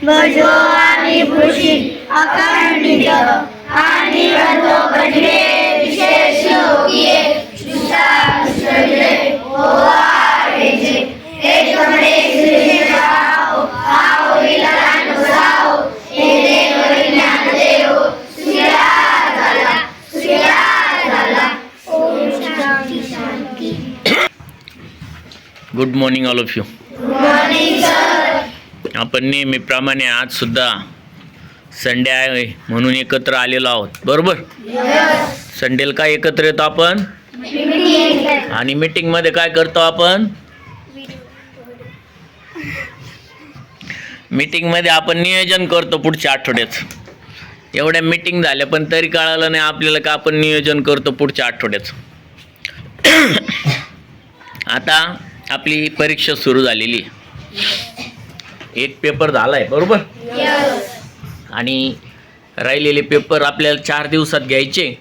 ભજો આવી ભૂષિત અકર્ણિત આની રતો ભજવે વિશેષ યોગીએ સુતા વિશ્વજે ઓવારે છે એ તમને શ્રી આવો આવો ઇલાનો સાઓ એ દેવો ઇલાન દેવો સુયા ઝાલા સુયા ઝાલા ઓમ શાંતિ શાંતિ good morning all of you आपण नेहमीप्रमाणे आज सुद्धा संडे आहे म्हणून एकत्र आलेलो आहोत. बरोबर? संडेला काय एकत्र येतो आपण? आणि मीटिंगमध्ये काय करतो आपण? मीटिंगमध्ये आपण नियोजन करतो पुढच्या आठवड्याचं एवढ्या मीटिंग झाल्या पण तरी कळालं नाही आपल्याला का आपण नियोजन करतो पुढच्या आठवड्याचं आता आपली परीक्षा सुरू झालेली आहे. एक पेपर झाला आहे बरोबर आणि राहिलेले पेपर आपल्याला चार दिवसात घ्यायचे.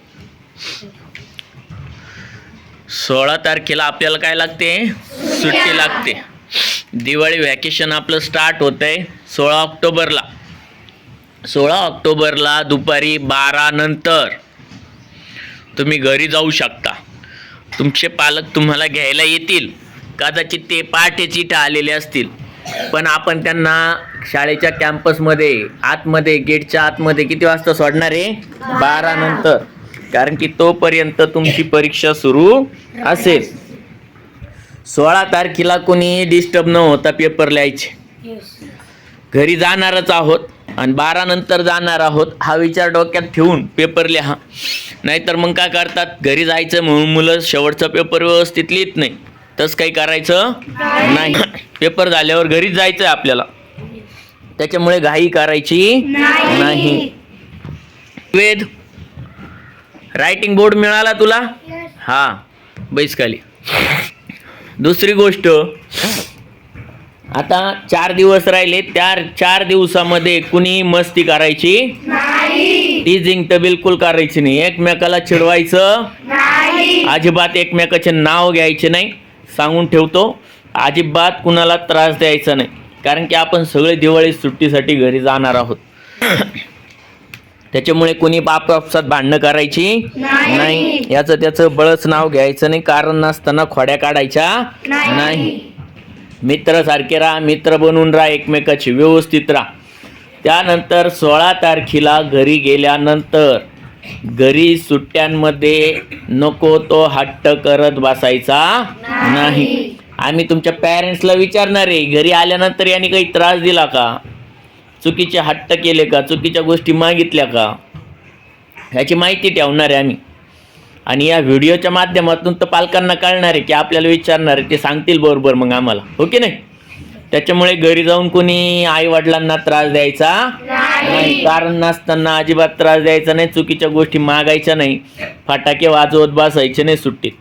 सोळा तारखेला आपल्याला काय लागते? सुट्टी लागते. दिवाळी व्हॅकेशन आपलं स्टार्ट होतं आहे सोळा ऑक्टोबरला. सोळा ऑक्टोबरला दुपारी बारा नंतर तुम्ही घरी जाऊ शकता. तुमचे पालक तुम्हाला घ्यायला येतील. कदाचित ते पहाटेची इथं आलेले असतील. पण आपण त्यांना शाळेच्या कॅम्पसमध्ये आतमध्ये गेटच्या आतमध्ये किती वाजता सोडणार आहे? बारा नंतर. कारण की तोपर्यंत तुमची परीक्षा सुरू असेल. सोळा तारखेला कोणी डिस्टर्ब न होता पेपर लिहायचे. घरी जाणारच आहोत आणि बारा नंतर जाणार आहोत हा विचार डोक्यात ठेवून पेपर लिहा. नाहीतर मग काय करतात? घरी जायचं म्हणून मुलं शेवटचा पेपर व्यवस्थित लिहित नाही. तसं काही करायचं नाही. पेपर झाल्यावर घरीच जायचं आहे आपल्याला. त्याच्यामुळे घाई करायची नाही. वेद रायटिंग बोर्ड मिळाला तुला? हा बैस खाली दुसरी गोष्ट आता चार दिवस राहिले त्या चार दिवसामध्ये कुणी मस्ती करायची? टीजिंग तर बिलकुल करायची नाही. एकमेकाला चिडवायचं? अजिबात एकमेकाचे नाव घ्यायचे नाही. सांगून ठेवतो अजिबात कुणाला त्रास द्यायचा नाही. कारण की आपण सगळे दिवाळी सुट्टीसाठी घरी जाणार आहोत. त्याच्यामुळे कोणी बाप आपसात भांडणं करायची नाही. याचं त्याचं बळच नाव घ्यायचं नाही. कारण नसताना खोड्या काढायच्या नाही. मित्र सारखे राहा मित्र बनून राहा एकमेकाची व्यवस्थित राहा. त्यानंतर सोळा तारखेला घरी गेल्यानंतर घरी सुट्ट्यांमध्ये नको तो हट्ट करत बसायचा नाही. आम्ही तुमच्या पॅरेंट्सला विचारणार आहे घरी आल्यानंतर यांनी काही त्रास दिला का? चुकीचे हट्ट केले का? चुकीच्या गोष्टी मागितल्या का? ह्याची माहिती ठेवणार आहे आम्ही. आणि या व्हिडिओच्या माध्यमातून तर पालकांना कळणार आहे की आपल्याला विचारणार आहे ते सांगतील बरोबर मग आम्हाला. हो की नाही? त्याच्यामुळे घरी जाऊन कोणी आई वडिलांना त्रास द्यायचा नाही. कारण नसताना अजिबात त्रास द्यायचा नाही चुकीच्या गोष्टी मागायच्या नाही. फटाके वाजवत बसायचे नाही सुट्टीत.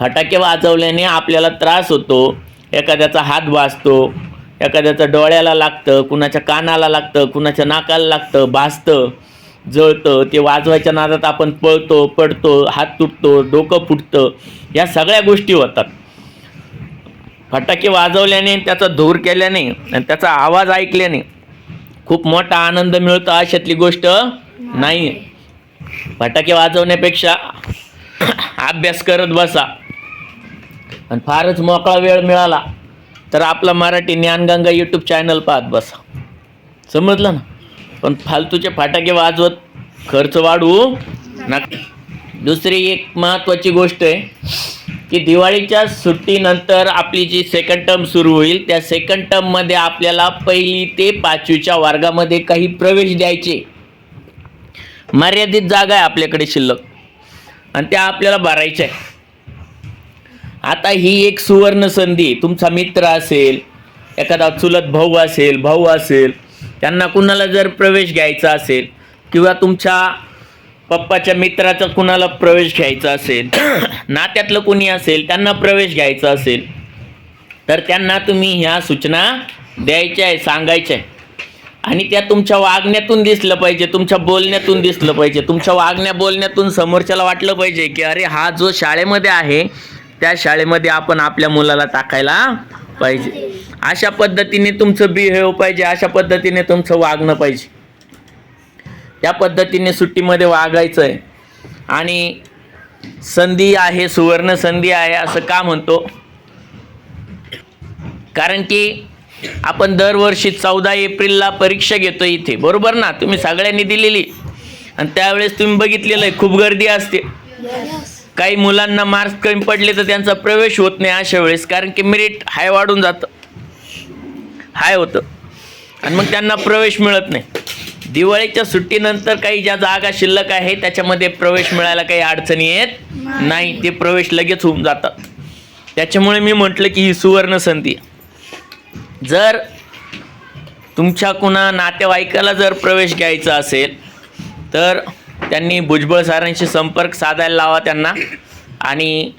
फटाके वाजवल्याने आपल्याला त्रास होतो. एखाद्याचा हात भाजतो एखाद्याचं डोळ्याला लागतं कुणाच्या कानाला लागतं कुणाच्या नाकाला लागतं भाजतं जळतं ते वाजवायच्या नादात आपण पळतो पडतो हात तुटतो डोकं फुटतं या सगळ्या गोष्टी होतात. फटाके वाजवल्याने त्याचा धूर केल्याने आणि त्याचा आवाज ऐकल्याने खूप मोठा आनंद मिळतो अशातली गोष्ट नाही. फटाके वाजवण्यापेक्षा अभ्यास करत बसा. आणि फारच मोकळा वेळ मिळाला तर आपला मराठी ज्ञानगंगा यूट्यूब चॅनल पाहत बसा. समजलं ना? पण फालतूचे फटाके वाजवत खर्च वाढवू नका. दुसरी एक महत्त्वाची गोष्ट आहे की दिवाळीच्या सुट्टीनंतर आपली जी सेकंड टर्म सुरू होईल त्या सेकंड टर्ममध्ये आपल्याला पहिली ते पाचवीच्या वर्गामध्ये काही प्रवेश द्यायचे. मर्यादित जागा आहे आपल्याकडे शिल्लक. आणि त्या आपल्याला भरायच्या आहे आता ही एक सुवर्ण संधी तुमचा मित्र असेल एखादा चुलत भाऊ असेल भाऊ असेल त्यांना कुणाला जर प्रवेश घ्यायचा असेल किंवा तुमच्या पप्पाच्या मित्राचा कुणाला प्रवेश घ्यायचा असेल नात्यातलं कुणी असेल त्यांना प्रवेश घ्यायचा असेल तर त्यांना तुम्ही ह्या सूचना द्यायच्या आहे सांगायच्या आहे. आणि त्या तुमच्या वागण्यातून दिसलं पाहिजे तुमच्या बोलण्यातून दिसलं पाहिजे तुमच्या वागण्या बोलण्यातून समोरच्याला वाटलं पाहिजे की अरे हा जो शाळेमध्ये आहे त्या शाळेमध्ये आपण आपल्या मुलाला टाकायला पाहिजे. अशा पद्धतीने तुमचं बिहेव पाहिजे अशा पद्धतीने तुमचं वागणं पाहिजे. त्या पद्धतीने सुट्टीमध्ये वागायचं आहे आणि संधी आहे सुवर्ण संधी आहे असं का म्हणतो? कारण की आपण दरवर्षी चौदा एप्रिलला परीक्षा घेतो इथे. बरोबर ना? तुम्ही सगळ्यांनी दिलेली. आणि त्यावेळेस तुम्ही बघितलेलं आहे खूप गर्दी असते. काही मुलांना मार्क्स कमी पडले तर त्यांचा प्रवेश होत नाही अशा वेळेस. कारण की मेरिट हाय वाढून जातं. हाय होतं. आणि मग त्यांना प्रवेश मिळत नाही. दिवाळीच्या सुट्टीनंतर काही ज्या जागा शिल्लक आहे त्याच्यामध्ये प्रवेश मिळायला काही अडचणी येत नाही ते प्रवेश लगेच होऊन जातात. त्याच्यामुळे मी म्हटलं की ही सुवर्ण संधी. जर तुमच्या कुणा नातेवाईकाला जर प्रवेश घ्यायचा असेल तर त्यांनी भुजबळ सरांशी संपर्क साधायला लावा त्यांना आणि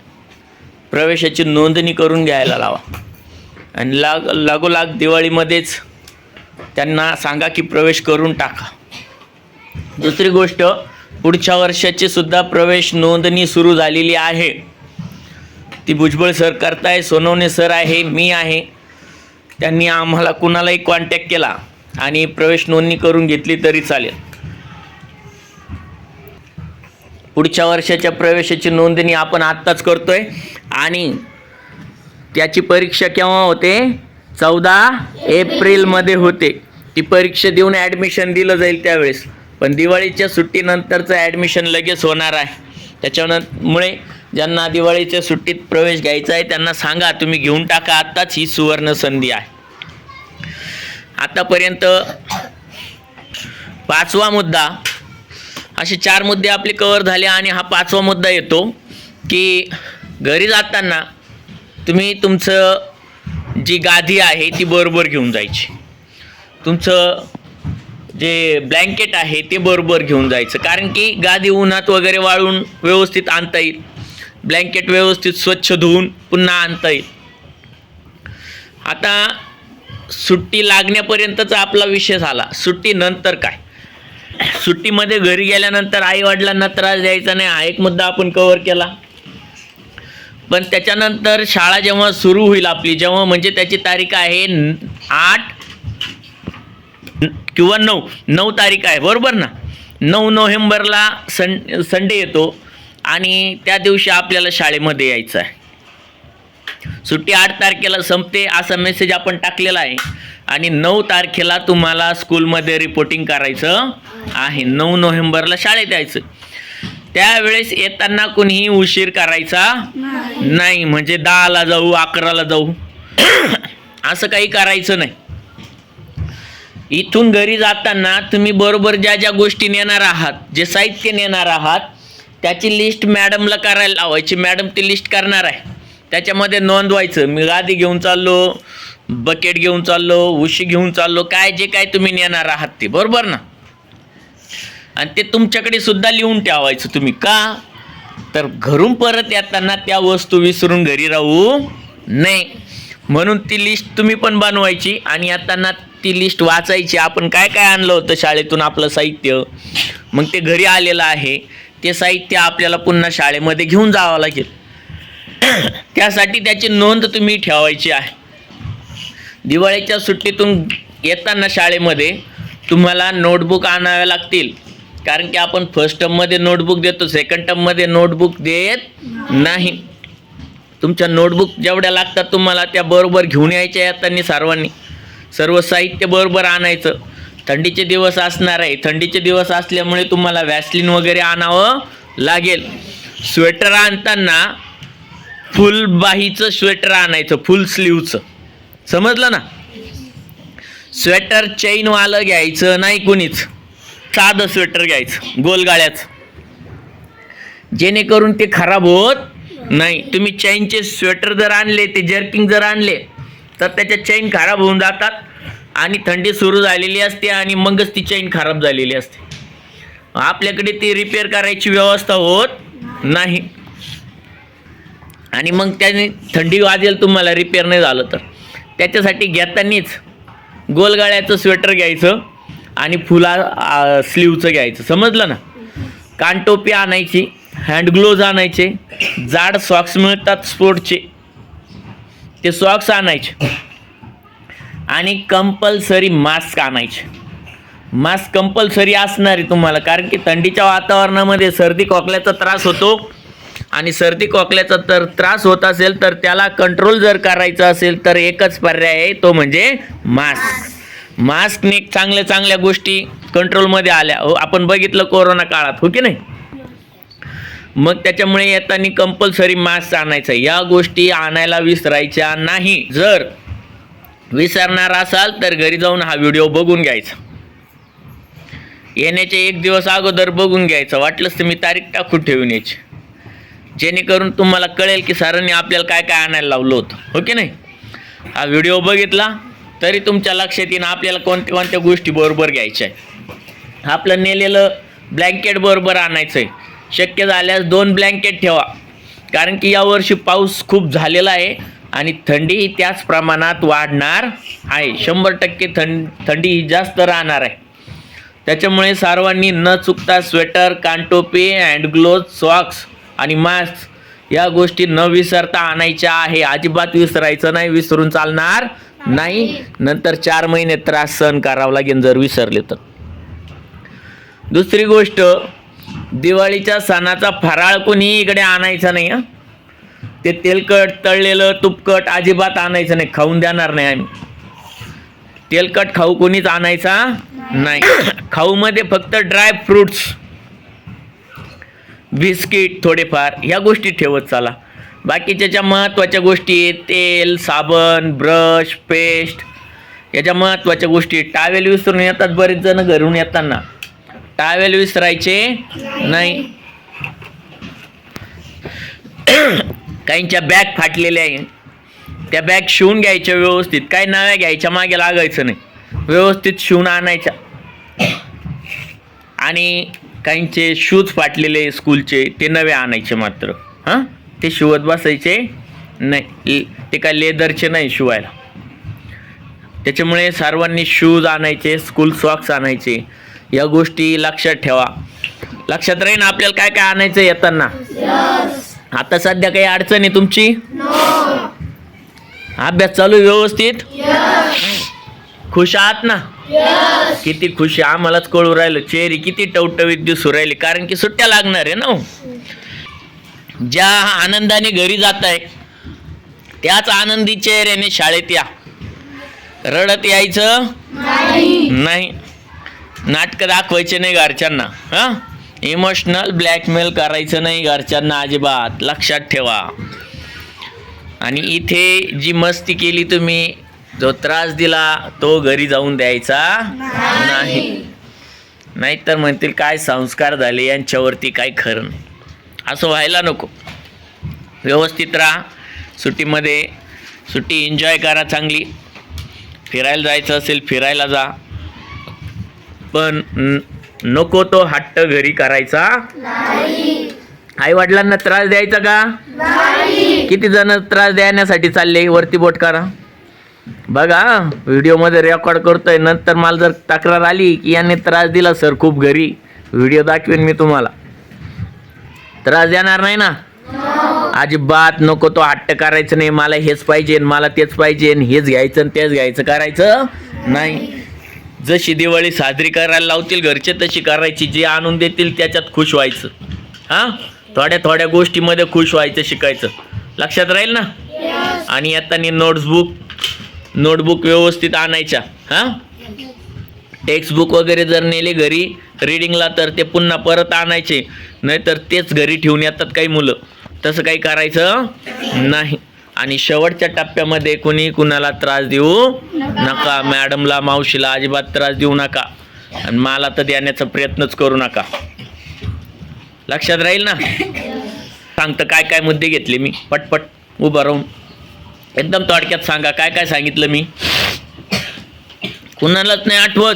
प्रवेशाची नोंदणी करून घ्यायला लावा. आणि लाग लागोलाग दिवाळीमध्येच त्यांना सांगा की प्रवेश करून टाका. दुसरी गोष्ट पुढच्या वर्षाची सुद्धा प्रवेश नोंदणी सुरू झालेली आहे. ती भुजबळ सर करताय सोनवणे सर आहे मी आहे. त्यांनी आम्हाला कुणालाही कॉन्टॅक्ट केला आणि प्रवेश नोंदणी करून घेतली तरी चालेल. पुढच्या वर्षाच्या प्रवेशाची नोंदणी आपण आत्ताच करतोय आणि त्याची परीक्षा केव्हा होते? चौदा एप्रिलमध्ये होते. ती परीक्षा देऊन ॲडमिशन दिलं जाईल त्यावेळेस. पण दिवाळीच्या सुट्टीनंतरचं ॲडमिशन लगेच होणार आहे. त्याच्यामुळे ज्यांना दिवाळीच्या सुट्टीत प्रवेश घ्यायचा आहे त्यांना सांगा तुम्ही घेऊन टाका. आत्ताच ही सुवर्ण संधी आहे. आतापर्यंत पाचवा मुद्दा असे चार मुद्दे आपले कवर झाले आणि हा पाचवा मुद्दा येतो की घरी जाताना तुम्ही तुमचं जी गादी आहे ती बरोबर घेऊन जायची. तुमचं जे ब्लँकेट आहे ते बरोबर घेऊन जायचं. कारण की गादी उन्हात वगैरे वाळून व्यवस्थित आणता येईल. ब्लँकेट व्यवस्थित स्वच्छ धुवून पुन्हा आणता येईल. आता सुट्टी लागण्यापर्यंतचा आपला विषय झाला. सुट्टी नंतर काय? सुट्टीमध्ये घरी गेल्यानंतर आई वडिलांना त्रास द्यायचा नाही. हा एक मुद्दा आपण कव्हर केला. पण त्याच्यानंतर शाळा जेव्हा सुरू होईल आपली जेव्हा म्हणजे त्याची तारीख आहे आठ किंवा नऊ नऊ तारीख आहे बरोबर ना? नऊ नोव्हेंबरला सं संडे येतो आणि त्या दिवशी आपल्याला शाळेमध्ये यायचं आहे. सुट्टी आठ तारखेला संपते असा मेसेज आपण टाकलेला आहे. आणि नऊ तारखेला तुम्हाला स्कूलमध्ये रिपोर्टिंग करायचं आहे. नऊ नोव्हेंबरला शाळेत यायचं. त्यावेळेस येताना कुणीही उशीर करायचा नाही. म्हणजे दहाला जाऊ अकराला जाऊ. असं काही करायचं नाही. इथून घरी जाताना तुम्ही बरोबर ज्या ज्या गोष्टी नेणार आहात जे साहित्य नेणार आहात त्याची लिस्ट मॅडमला करायला लावायची. मॅडम ती लिस्ट करणार आहे. त्याच्यामध्ये नोंदवायचं. मी गादी घेऊन चाललो बकेट घेऊन चाललो उशी घेऊन चाललो काय जे काय तुम्ही नेणार आहात ते. बरोबर ना? आणि ते तुमच्याकडे सुद्धा लिहून ठेवायचं तुम्ही का? तर घरून परत येताना त्या वस्तू विसरून घरी राहू नये. म्हणून ती लिस्ट तुम्ही पण बनवायची आणि येताना ती लिस्ट वाचायची. आपण काय काय आणलं होतं शाळेतून आपलं साहित्य? मग ते घरी आलेलं आहे. ते साहित्य आपल्याला पुन्हा शाळेमध्ये घेऊन जावं लागेल. त्यासाठी त्याची नोंद तुम्ही ठेवायची आहे. दिवाळीच्या सुट्टीतून येताना शाळेमध्ये तुम्हाला नोटबुक आणाव्या लागतील. कारण की आपण फर्स्ट टर्ममध्ये नोटबुक देतो सेकंड टर्ममध्ये नोटबुक देत नाही. तुमच्या नोटबुक जेवढ्या लागतात तुम्हाला त्या बरोबर घेऊन यायच्या येताना सर्वांनी. सर्व साहित्य बरोबर आणायचं. थंडीचे दिवस असणार आहे. थंडीचे दिवस असल्यामुळे तुम्हाला वॅसलिन वगैरे आणावं लागेल. स्वेटर आणताना फुल बाहीचं स्वेटर आणायचं फुल स्लीवचं समजलं ना? स्वेटर चैनवालं घ्यायचं नाही कुणीच. साधं स्वेटर घ्यायचं गोलगाळ्याचं. जेणेकरून ते खराब होत नाही. तुम्ही चैनचे स्वेटर जर आणले ते जर्किंग जर आणले तर त्याच्या चैन खराब होऊन जातात आणि थंडी सुरू झालेली असते आणि मगच ती चैन खराब झालेली असते. आपल्याकडे ती रिपेअर करायची व्यवस्था होत नाही. आणि मग त्याने थंडी वाजेल तुम्हाला रिपेअर नाही झालं तर. त्याच्यासाठी घेतानीच गोलगाळ्याचं स्वेटर घ्यायचं. आणि फुला स्लीवचं घ्यायचं. समजलं ना? कानटोपी आणायची हँड ग्लोव्ज आणायचे जाड सॉक्स मिळतात स्पोर्टचे ते सॉक्स आणायचे. आणि कंपल्सरी मास्क आणायचे. मास्क कंपल्सरी असणार आहे तुम्हाला कारण की थंडीच्या वातावरणामध्ये सर्दी खोकल्याचा त्रास होतो. आणि सर्दी खोकल्याचा तर त्रास होत असेल तर त्याला कंट्रोल जर करायचं असेल तर एकच पर्याय आहे तो म्हणजे मास्क मास्कने चांगल्या चांगल्या गोष्टी कंट्रोलमध्ये आल्या. हो आपण बघितलं कोरोना काळात हो की नाही? मग त्याच्यामुळे येताना कंपल्सरी मास्क आणायचं. या गोष्टी आणायला विसरायच्या नाही. जर विसरणार असाल तर घरी जाऊन हा व्हिडिओ बघून घ्यायचा. येण्याचे एक दिवस अगोदर बघून घ्यायचं. वाटलंच तर मी तारीख टाकून ठेवून यायची जेणेकरून तुम्हाला कळेल की सरांनी आपल्याला काय काय आणायला लावलं होतं. हो की नाही? हा व्हिडिओ बघितला. तरी तुमच्या लक्षात येईन आपल्याला कोणत्या कोणत्या गोष्टी बरोबर घ्यायच्या आहे आपलं नेलेलं ब्लँकेट बरोबर आणायचं आहे. शक्य झाल्यास दोन ब्लँकेट ठेवा. कारण की यावर्षी पाऊस खूप झालेला आहे आणि थंडी त्याच प्रमाणात वाढणार आहे. शंभर टक्के थंड थंडी ही जास्त राहणार आहे. त्याच्यामुळे सर्वांनी न चुकता स्वेटर कानटोपी अँड ग्लोव्ज सॉक्स आणि मास्क या गोष्टी न विसरता आणायच्या आहे. अजिबात विसरायचं नाही विसरून चालणार नाही नंतर चार महिने त्रास सहन करावा लागेल जर विसरले तर. दुसरी गोष्ट दिवाळीच्या सणाचा फराळ कोणी इकडे आणायचा नाही हा. ते तेलकट तळलेलं तुपकट अजिबात आणायचं नाही खाऊन देणार नाही आम्ही. तेलकट खाऊ कोणीच आणायचा नाही. खाऊमध्ये फक्त ड्राय फ्रुट्स बिस्किट थोडेफार ह्या गोष्टी ठेवत चाला. बाकीच्या ज्या महत्त्वाच्या गोष्टी आहेत तेल साबण ब्रश पेस्ट याच्या महत्त्वाच्या गोष्टी टावेल विसरून येतात बरेच जण घरून येताना. टावेल विसरायचे नाही. काहींच्या बॅग फाटलेल्या आहे त्या बॅग शिवून घ्यायच्या व्यवस्थित. काही नव्या घ्यायच्या मागे लागायचं नाही. व्यवस्थित शिवून आणायच्या. आणि काहींचे शूज फाटलेले स्कूलचे ते नवे आणायचे मात्र. हां? ते शिवत बसायचे. नाही ते काय लेदरचे नाही शिवायला. त्याच्यामुळे सर्वांनी शूज आणायचे स्कूल सॉक्स आणायचे. या गोष्टी लक्षात ठेवा. लक्षात राहीन आपल्याला काय काय आणायचं येताना? आता सध्या काही अडचण आहे तुमची? अभ्यास चालू आहे व्यवस्थित? खुश आहात ना? किती खुशी आम्हालाच कळू राहिलं. चेहरी किती टवटवीत दिसू राहिली कारण की सुट्ट्या लागणार आहे ना हो? ज्या आनंदाने घरी जात आहे त्याच आनंदी चेहऱ्याने शाळेत या. रडत यायचं? नाही. नाटकं दाखवायचे नाही घरच्यांना हां? इमोशनल ब्लॅकमेल करायचं नाही घरच्यांना अजिबात. लक्षात ठेवा. आणि इथे जी मस्ती केली तुम्ही जो त्रास दिला तो घरी जाऊन द्यायचा नाही. नाहीतर म्हणतील काय संस्कार झाले? यांच्यावरती काय खरं नाही. असं व्हायला नको. व्यवस्थित राहा. सुट्टीमध्ये सुट्टी एन्जॉय करा चांगली. फिरायला जायचं असेल फिरायला जा. पण न- नको तो हट्ट घरी करायचा. आई वडिलांना त्रास द्यायचा का? किती जण त्रास देण्यासाठी चालले? वरती बोट करा बघा व्हिडिओमध्ये रेकॉर्ड करतोय. नंतर मला जर तक्रार आली की यांनी त्रास दिला सर खूप घरी. व्हिडिओ दाखवेन मी तुम्हाला. त्रास देणार नाही ना? अजिबात नको तो हट्ट करायचं नाही. मला हेच पाहिजे मला तेच पाहिजे हेच घ्यायचं तेच घ्यायचं. करायचं? नाही. जशी दिवाळी साजरी करायला लावतील घरचे तशी करायची. जे आणून देतील त्याच्यात खुश व्हायचं. हां? थोड्या थोड्या गोष्टीमध्ये खुश व्हायचं शिकायचं. लक्षात राहील ना? आणि येताना नोट्सबुक नोटबुक व्यवस्थित आणायच्या. हां? टेक्स्टबुक वगैरे जर नेले घरी रिडिंगला तर ते पुन्हा परत आणायचे. नाहीतर तेच घरी ठेवून येतात काही मुलं. तसं काही करायचं नाही. आणि शेवटच्या टप्प्यामध्ये कुणी कुणाला त्रास देऊ नका. मॅडमला मावशीला अजिबात त्रास देऊ नका. आणि मला तर देण्याचा प्रयत्नच करू नका. लक्षात राहील ना? सांगतं काय काय मुद्दे घेतले मी. पटपट उभं राहून. एकदम थोडक्यात सांगा. काय काय सांगितलं मी? कुणालाच नाही आठवत.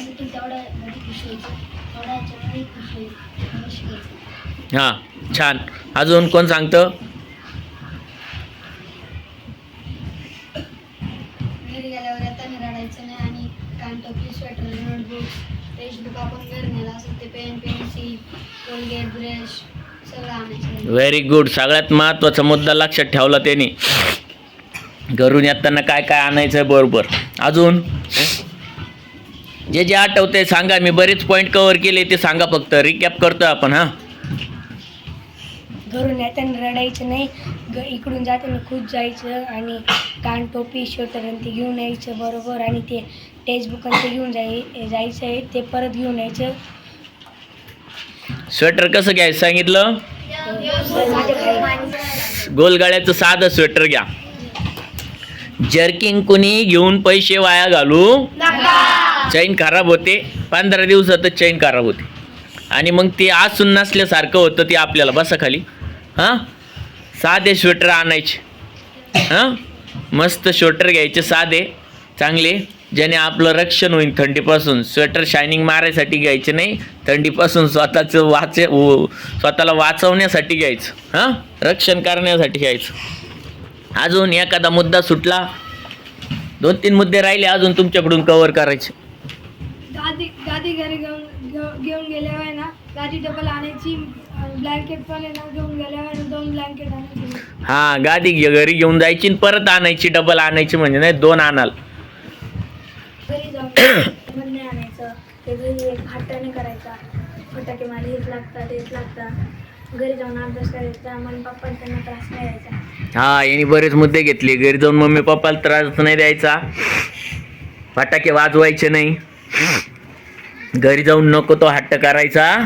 पाणी खुशी व्हायचं. तेवढ्या याच्यामध्ये खुशी शिकायचं हां छान. अजून कोण सांगतं? घरी गेल्यावर येताना रडायचं नाही आणि कानटोपी स्वेटर नोटबुक टोपी कोलगेट ब्रश सगळं आणायचं व्हेरी गुड सगळ्यात महत्त्वाचा मुद्दा लक्षात ठेवला त्याने. घरून येताना काय काय आणायचं आहे बरोबर. अजून? जे जे आठवते सांगा. मी बरेच पॉईंट कव्हर केले ते सांगा फक्त. रिकॅप करतोय आपण हां. घरून येताना रडायचं नाही. ग इकडून जाताना खुश जायचं आणि कान टोपी शोटर आणि ते घेऊन यायचं बरोबर. आणि ते टेक्स्टबुक आणि ते घेऊन जाय जायचं आहे ते परत घेऊन यायचं. स्वेटर कसं घ्यायचं? सांगितलं? गोलगाड्याचं साधं स्वेटर घ्या. जर्किंग कुणी घेऊन पैसे वाया घालू? चैन खराब होते पंधरा दिवसातच चैन खराब होते. आणि मग ते आसून नसल्यासारखं होतं ते आपल्याला बसा खाली. हां? साधे स्वेटर आणायचे. हां? मस्त स्वेटर घ्यायचे साधे चांगले. ज्याने आपलं रक्षण होईल थंडीपासून. स्वेटर शायनिंग मारायसाठी घ्यायचे नाही थंडीपासून स्वतःचं वाचे व- स्वतःला वाचवण्यासाठी घ्यायचं. हां? रक्षण करण्यासाठी घ्यायचं. अजून एखादा मुद्दा सुटला? दोन तीन मुद्दे राहिले अजून तुमच्याकडून कवर करायचे. गादी गादी घरी घेऊन घेऊ- घेऊन गेल्यावर आहे ना गादी डबल आणायची ब्लँकेट पण आहे ना घेऊन गेल्यावर दोन ब्लँकेट आणायची. हां गादी घे- घरी घेऊन जायची आणि परत आणायची डबल आणायची म्हणजे नाही दोन आणाल. घरी जाऊन म्हणणे आणायचं ते घरी एक हट्टाने करायचा. फटाके मला हेच लागतात हेच लागतात घरी जाऊन अभ्यास करायचा मन पप्पा त्यांना त्रास नाही द्यायचा. हा यांनी बरेच मुद्दे घेतले. घरी जाऊन मम्मी पप्पाला त्रास नाही द्यायचा. फटाके वाजवायचे नाही. घरी जाऊन नको तो हट्ट करायचा.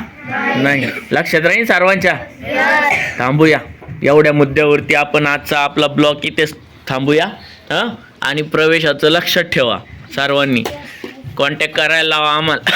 नाही. लक्षात राहील सर्वांच्या? थांबूया. एवढ्या मुद्द्यावरती आपण आजचा आपला ब्लॉग इथेच थांबूया हां? आणि प्रवेशाचं लक्षात ठेवा सर्वांनी. कॉन्टॅक्ट करायला लावा आम्हाला.